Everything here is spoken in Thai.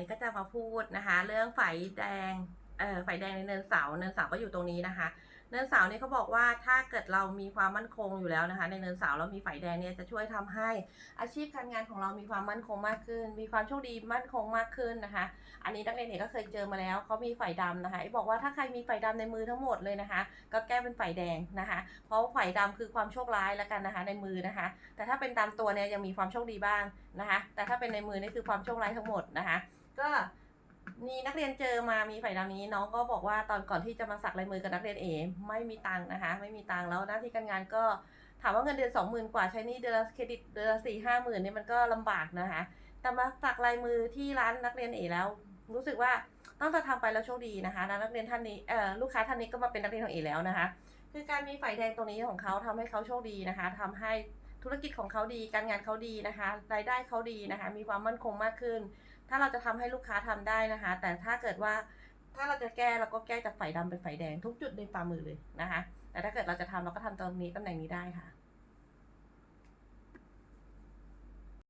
นี้ก็จะมาพูดนะคะ เรื่องไฟแดงเอ่อไฟแดงในเนินเสาเนินเสาก็อยู่ตรงนี้นะคะ เนินเสาเนี่ยเขาบอกว่าถ้าเกิดเรามีความมั่นคงอยู่แล้วนะคะ ในเนินเสาเรามีไฟแดงเนี่ยจะช่วยทำให้อาชีพการงานของเรามีความมั่นคงมากขึ้น มีความโชคดีมั่นคงมากขึ้นนะคะ อันนี้นักเรียนเอกก็เคยเจอมาแล้วเขามีไฟดำนะคะบอกว่าถ้าใครมีไฟดำในมือทั้งหมดเลยนะคะ ก็แก้เป็นไฟแดงนะคะ เพราะไฟดำคือความโชคร้ายแล้วกันนะคะ ในมือนะคะ แต่ถ้าเป็นตามตัวเนี่ยยังมีความโชคดีบ้างนะคะ แต่ถ้าเป็นในมือนี่คือความโชคร้ายทั้งหมดนะคะ ก็มีนักเรียนเจอมามีไฟดำนี้น้องก็บอกว่าตอนก่อนที่จะมาสักลายมือกับนักเรียนเอไม่มีตังค์นะคะ ไม่มีตังค์แล้วหน้าที่การงานก็ถามว่าเงินเดือนสองหมื่นกว่าใช้นี่เดือนละเครดิตเดือนละสี่ห้าหมื่นเนี่ยมันก็ลำบากนะคะ แต่มาสักลายมือที่ร้านนักเรียนเอแล้ว รู้สึกว่าตั้งแต่ทำไปแล้วโชคดีนะคะนักเรียนท่านนี้เอ่อลูกค้าท่านนี้ก็มาเป็นนักเรียนของเอแล้วนะคะ คือการมีไฟแดงตรงนี้ของเขาทำให้เขาโชคดีนะคะทำให้ ธุรกิจของเขาดี การงานเขาดีนะคะ รายได้เขาดีนะคะ มีความมั่นคงมากขึ้น ถ้าเราจะทำให้ลูกค้าทำได้นะคะ แต่ถ้าเกิดว่าถ้าเราจะแก้เราก็แก้จากฝ่ายดำเป็นฝ่ายแดงทุกจุดในฝ่ามือเลยนะคะ แต่ถ้าเกิดเราจะทำเราก็ทำตรงนี้ตำแหน่งนี้ได้ค่ะ